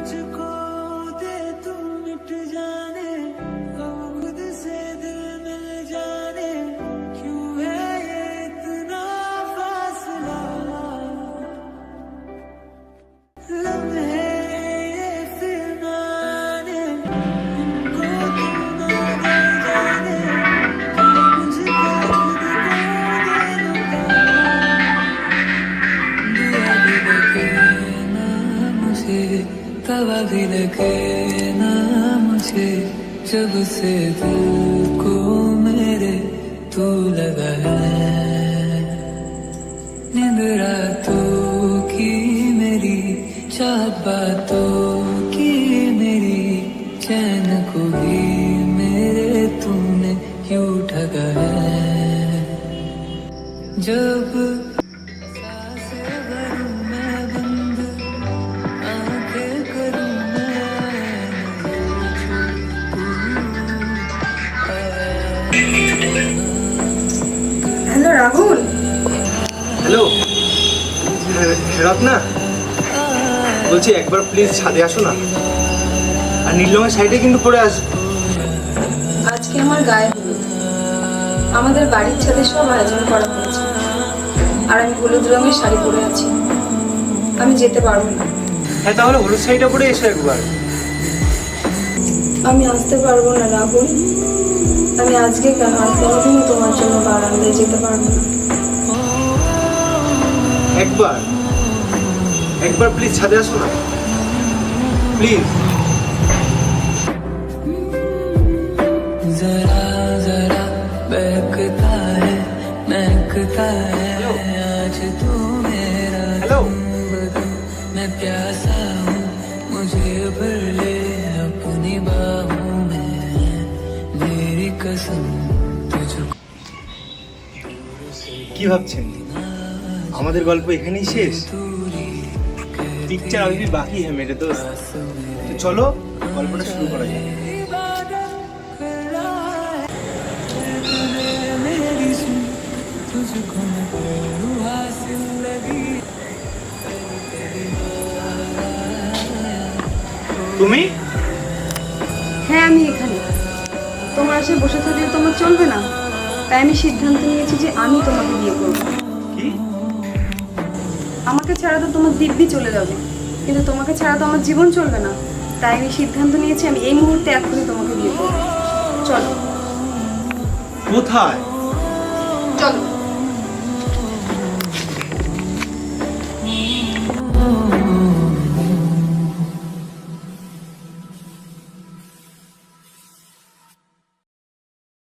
मुझको तवा भी लगे ना मुझे, जब से दिल को मेरे तू लगा है। नींद रातों की मेरी चाहत बातों की मेरी, चैन को भी मेरे तुमने यूँ ठगा है। जब হ্যালো? রত্না বলছি একবার প্লিজ ছাদে আসো না। আর নীল রঙের সাইডে কিন্তু পরে আস। আজকে আমার গায়ে হলুদ। আমাদের বাড়ির ছাদে সব আয়োজন করা হয়েছে। আর আমি হলুদ রঙের শাড়ি পরে আছি। আমি যেতে পারব না। হ্যাঁ তাহলে হলুদ শাড়িটা পরে এসো একবার। আমি আসতে পারব না রাহুল। আমি আজকে কেন আর কোনোদিনও তোমার জন্য বারান্দায় যেতে পারব না। একবার একবার প্লিজ ছাদে আসো না প্লিজ जरा जरा बहकता है महकता है आज तू मेरा हेलो। बदन मैं प्यासा हूँ मुझे भर ले अपनी बाहों में मेरी कसम तुझको কি ভাবছেন আমাদের গল্প এখানেই শেষ। পিকচার অবধি বাকি হ্যাঁ মেয়েটা তো। চলো, গল্পটা শুরু করা যাক। তুমি? হ্যাঁ আমি এখানে। তোমার আসে বসে থাকলে তোমার চলবে না। তাই আমি সিদ্ধান্ত নিয়েছি যে আমি তোমাকে বিয়ে করব। আমাকে ছাড়া তো তোমার দিব্যি চলে যাবে। কিন্তু তোমাকে ছাড়া তো আমার জীবন চলবে না। তাই আমি সিদ্ধান্ত নিয়েছি আমি এই মুহূর্তে এখনই তোমাকে বিয়ে করব। চলো। কোথায়? চলো।